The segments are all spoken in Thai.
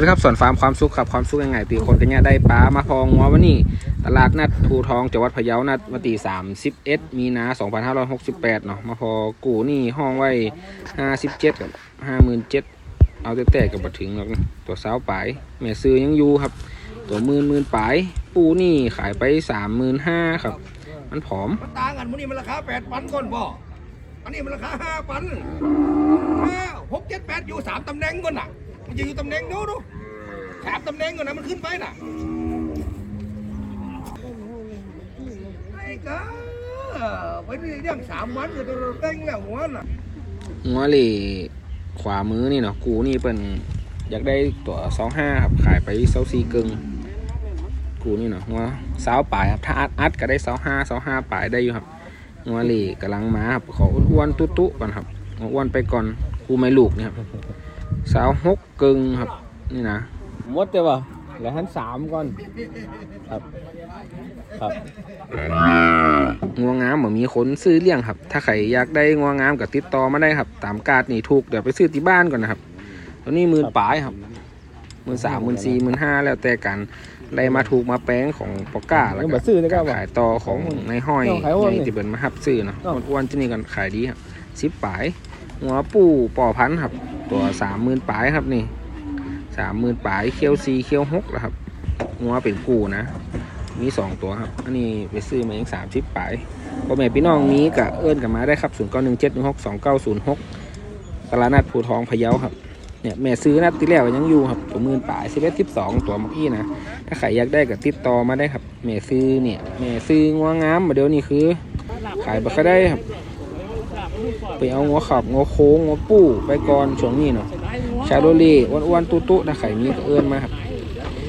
วัสดีครับส่วนฟาร์มความสุขครับความสุขยังไงตีคนกันเนี่ยได้ปลามาพองงัววันนี้ ตลาดนัดภูทองจังหวัดพะเยานัดวันที่31 มีนา 2568 เนาะมาพอกูนี่ห้องไว้ 57 กับ 57,000เอาแต่แต่กับบัถึงหรอกตัวสาวปลายแม่ซื้อยังอยู่ครับ ตัวหมื่นหมื่นปลาย ปูนี่ขายไป 35,000ครับ มันผอมมันต่างกันมันนี่มันราคาแปดพันก่อนบ่อันนี้มันราคาห้าพันห้าหกเจ็ดแปดอยู่สามตำแหน่งก่อนน่ะ มันจะอยู่ตำแหน่งโน้นดูสามตำแหน่งก่อนนะมันขึ้นไปน่ะไอ้กาไปนี่เรื่องสามวันจะต้องเต้งแล้วหัวน่ะงัวเหล่ขวามือนี่เนาะกูนี่เป็นอยากได้ตัวสองห้าครับขายไปเซาซีกึ่งกูนี่เนาะงัวสาวปลายครับถ้าอัดอัดก็ได้เซาห้าเซาห้าปลายได้อยู่ครับงัวเหล่กำลังมาครับขออ้วนๆตุ๊ๆก่อนครับอ้วนไปก่อนกูไม่ลูกนี่ครับ สาวหกกึ่งครับ นี่นะหมดเลยป่ะเหลือหันสามก่อน ครับครับงัวงามเหมือนมีคนซื้อเลี้ยงครับ ถ้าใครอยากได้งัวงามก็ติดต่อมาได้ครับ ตามการ์ดนี่ถูกเดี๋ยวไปซื้อที่บ้านก่อนนะครับตัวนี้หมื่นปลายครับหมื่นสามหมื่นสี่หมื่นห้าแล้วแต่กันได้มาถูกมาแป้งของปอก้าแล้วยังก็บ่ซื้อนะครับว่ะขายต่อของในห้อยต้องขายอ้วนใหนี่ญ่ที่เป็นมาฮับซื้อเนาะต้องอ้วนๆที่นี่กันขายดีครับสิบปลาย หัวปูป่อพันธุ์ครับ ตัวสามหมื่นปลายครับนี่สามหมื่นปลายเคี้ยวซีเคี้ยวหกแล้วครับหัวเป็นกูนะ มีสองตัวครับอันนี้ไปซื้อมาเองสามสิบปลายพ่อแม่พี่น้องมีกะเอิ้นกันมาได้ครับศูนย์เก้าหนึ่งเจ็ดหนึ่งหกสองเก้าศูนย์หกตลาดนัดภูทองพะเยาครับเนี่ยแม่ซื้อนัดที่แล้วยังอยู่ครับตัวหมื่นปลายสิบเอ็ดสิบสองตัวเมื่อกี้นะถ้าใครอยากได้ก็ติดต่อมาได้ครับแม่ซื้อเนี่ยแม่ซื้องัวงามมาเดี๋ยวนี้คือ ขายไปก็ได้ครับ ไปเอางัวขับงัวโค้งงัวปู้ไปก่อนช่วงนี้เนาะชาโดเล่อ้วนๆตุ๊ๆถ้าใครมีก็เอิ้นมาครับ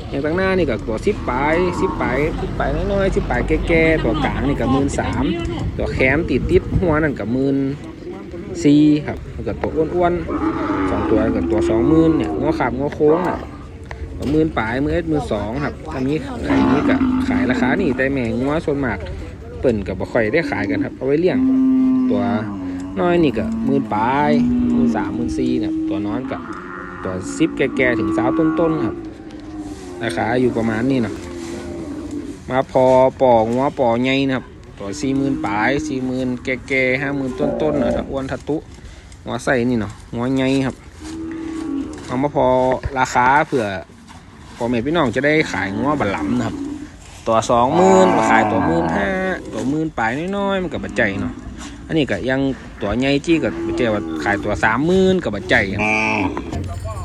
อย่างตั้งหน้านี่ก็ตัวสิบปลายสิบปลายสิบปลายน้อยๆสิบปลายแก่ๆตัวกลางนี่ก็หมื่นสามตัวแคมติดติดหัวนั่นก็หมื่นสี่ครับแล้วก็ตัวอ้วนๆสองตัวกับตัวสองหมื่นเนี่ยงัวขับงัวโค้งน่ะหมื่นปลายมื่นเอ็ดมื่นสองครับอันนี้อันนี้ก็ขายราคานี่แต่แม่งัวส่วนมากเปิ่นกับบ่ค่อยได้ขายกันครับเอาไว้เลี้ยงตัว น้อยนี่ก็หมื่นปลายหมื่นสามหมื่นสี่เนี่ยตัวน้อยกับตัวสิบแก่ๆถึงสาวต้นๆครับราคาอยู่ประมาณนี้เนาะมาพอปอกหัวปอใหญ่นะครับ ตัวสี่หมื่นปลายสี่หมื่นแก่ๆห้าหมื่นต้นๆนะอ้วนทัตุหัวใส่นี่เนาะหัวใหญ่ครับเอามาพอราคาเผื่อพอแม่พี่น้องจะได้ขายงัวบัลลัมนะครับ ตัวสองหมื่นขายตัวหมื่นห้าตัวหมื่นปลายน้อยๆมันกับบัจใจเนาะ อันนี้ก็ยังตัวใหญ่จี้กับบัจใจว่าขายตัวสามหมื่นกับบัจใจครับ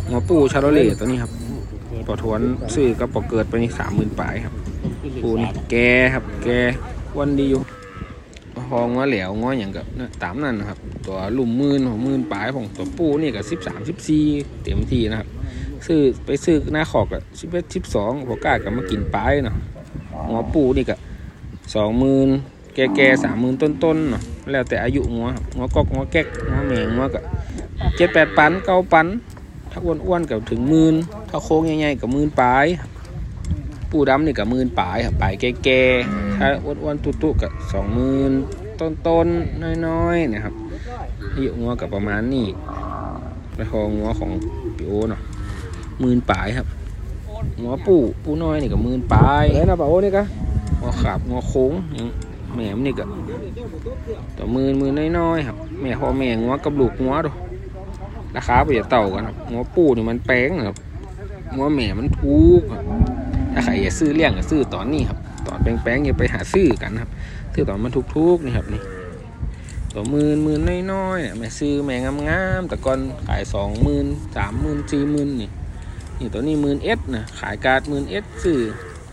หัวปูชาโรเล่ตัวนี้ครับปอทวนซื้อก็ปอเกิดไปนี่สามหมื่นปลายครับ ปูนี่แกครับ แกวันดีอยู่พองว่าแหลวง้ออย่างกับนะตามนั่นนะครับ ตัวลุ่มหมื่นของหมื่นปลายของตัวปูนี่กับสิบสามสิบสี่เต็มที่นะครับ ซื้อไปซื้อหน้าขอกกับสิบเอ็ดสิบสองพอกล้ากับมากินปลายเนาะหัวปูนี่กับสองหมื่นแกแกสามหมื่นต้นๆเนาะ แล้วแต่อายุงัวครับงัวกอกงัวแก๊กงัวแมงงัวกับเจ็ดแปดปันเก้าปัน ถ้าอ้วนๆกับถึงหมื่นถ้าโค้งใหญ่ๆกับหมื่นปลายปูดำนี่กับหมื่นปลายครับปลายแก่ๆถ้าอ้วนๆตุๆกับสองหมื่นต้นๆน้อยๆนะครับอายุงัวกับประมาณนี้แล้วพองัวของปิโอเนาะหมื่นปลายครับงัวปูปูน้อยนี่กับหมื่นปลายเลยนะป่าโอ้นี่กะงัวขาบงัวโค้งอย่างแหมมนี่กับ ตัวมื่นมื่นน้อยๆครับแม่พอแม่งัวกับลูกงัวดูราคาไปจะเต่ากันครับหัวปูนี่มันแป้งครับหัวแม่มันถูกครับถ้าใครอยากซื้อเลี้ยงก็ซื้อตอนนี้ครับตอนแป้งๆอย่าไปหาซื้อกันครับซื้อตอนมันถูกๆนี่ครับนี่ตัวหมื่นหมื่นน้อยๆเนี่ยแม่ซื้อแม่งามๆแต่ก่อนขายสองหมื่นสามหมื่นสี่หมื่นนี่นี่ตัวนี้หมื่นเอสนะขายการ์ดหมื่นเอสซื้อ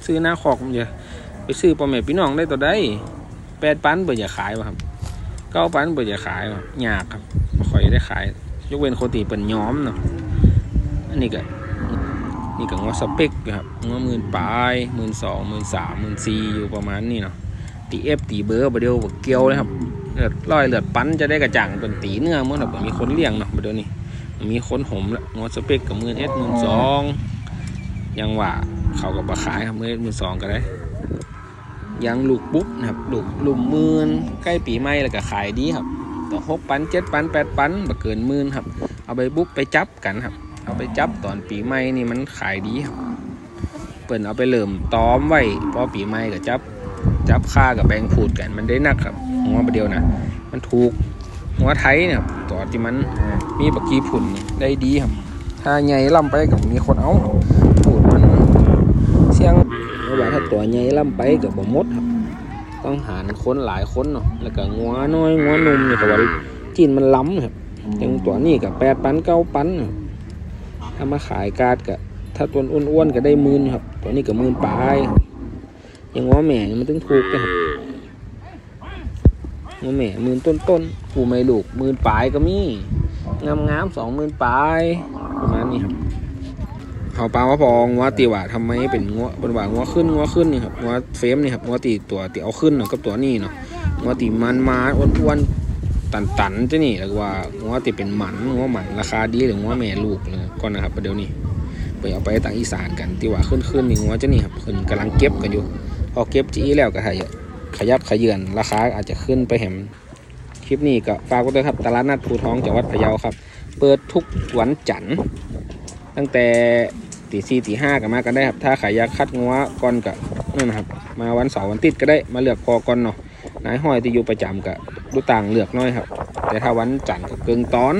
ซื้อหน้าคอกมันจะไปซื้อพ่อแม่พี่น้องได้ตัวได้ แปดปันเปิดอย่าขายวะครับเก้าปันเปิดอย่าขายวะยากครับไม่ค่อยได้ขาย ยกเว้นโคติเป็นย้อมเนาะอันนี้ก็นี่ก็งอสเปกครับงอหมื่นปลายหมื่นสองหมื่นสามหมื่นสี่อยู่ประมาณนี้เนาะตีเอฟตีเบอร์ประเดียวบเกียวเลยครับเลือดร้อยเลือดปั้นจะได้กระจ่างเป็นตีเนื้อมั้งแบบมีคนเลี้ยงเนาะประเดี๋ยวนี้มีคนห่มล้วงอสเปกกับหมื่นเอสหมื่นสองยังว่าเขากับบะขายครับหมื่นเอสหมื่นสองก็ได้ ยังลูกปุ๊บนะครับลูกลูกหมื่นใกล้ปีใหม่แล้วก็ขายดีครับต่อหกปันเจ็ดปันแปดปันบ่เกินมื่นครับ เอาไปบุ๊กไปจับกันครับ เอาไปจับตอนปีใหม่นี่มันขายดีครับเปิ่นเอาไปเริ่มต้อมไว้พอปีใหม่ก็จับจับค่ากับแบงพูดกันมันได้นักครับหัวประเดียวนะมันถูกหัวไทยเนี่ยตัวที่มันมีบักกีผุ่นได้ดีครับ ถ้าใหญ่ล่ำไปกับมีคนเอาพูดมันเสียงหรือว่าถ้า ตัวใหญ่ล่ำไปกับบ่หมดครับ ต้องหารคนหลายคนเนาะแล้วก็งัวน้อยงัวหนุ่มเนี่ยก็ว่าจีนมันล้ำครับอย่างตัวนี้กับแปดปันเก้าปันครับถ้ามาขายการ์ดกับถ้าตัวอ้วนๆก็ได้หมื่นครับ ตัวนี้ก็หมื่นปลายครับอย่างงัวแม่นี่มันถึงถูกนะครับงัวแม่หมื่นต้นๆผู้ไม่ลูกหมื่นปลายก็มีงามๆสองหมื่นปลายประมาณนี้ครับ เขาปลาว่าพองงัวตีว่าทำไมเป็นงัวเป็นว่างัวขึ้นงัวขึ้นนี่ครับงัวเฟมนี่ครับงัวตีตัวตีเอาขึ้นเนาะกับตัวนี้เนาะงัวตีมันมาอ้วนๆตันๆจะนี่แล้วว่างัวตีเป็นหมันงัวหมันราคาดีหรืองัวแม่ลูกเลยก่อนนะครับประเดี๋ยวนี้ไปเอาไปทางอีสานกันตีว่าขึ้นขึ้นนี่งัวจะนี่ครับขึ้นกำลังเก็บกันอยู่พอเก็บจีแล้วก็ขยับขยับขยื่นราคาอาจจะขึ้นไปแหมคลิปนี้ก็ฝากไว้ด้วยครับตลาดนัดภูท้องจังหวัดพะเยาครับ เปิดทุกวันจันทร์ตั้งแต่ ตีสี่ตีห้าก็มากันได้ครับ ถ้าใครอยาคัดงัวก่อนก็นั่นนะครับ มาวันเสาร์วันอาทิตย์ก็ได้มาเลือกพอก่อนเนาะนายห้อยที่อยู่ประจำก็ดูต่างเลือกน้อยครับ แต่ถ้าวันจันทร์ก็เกิงตอน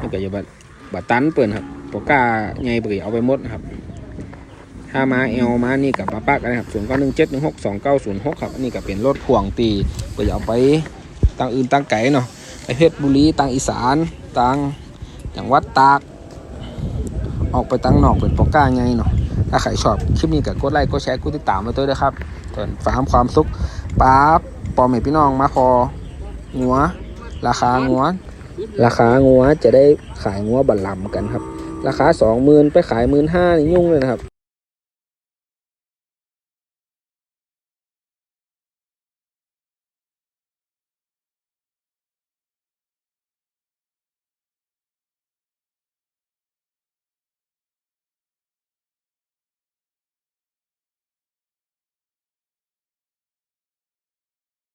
นี่ก็อย่าบัดบัดตันเปิ่นครับปกล้าใหญ่เปรีเอาไปหมดนะครับถ้ามาเอลมานี่กับป้าปักนะครับศูนย์เก้าหนึ่งเจ็ดหนึ่งหกสองเก้าศูนย์หกครับอันนี้ก็เป็นรถพ่วงตีก็อย่เอาไปตั้งอื่นตั้งไก่เนาะไปเพชรบุรีตั้งอีสานตั้งจังหวัดตาก ออกไปตั้งนอกเป็นปอกก้าไงเนาะถ้าใครชอบคลิปนี้ก็กดไลค์กดแชร์กดติดตามมาด้วยนะครับส่วนฟาร์มความสุขป้าปอมให้พี่น้องมาพองัว ราคางัว ราคางัวจะได้ขายงัวบัลลัมกันครับ ราคาสองหมื่นไปขายหมื่นห้านี่ยุ่งเลยนะครับ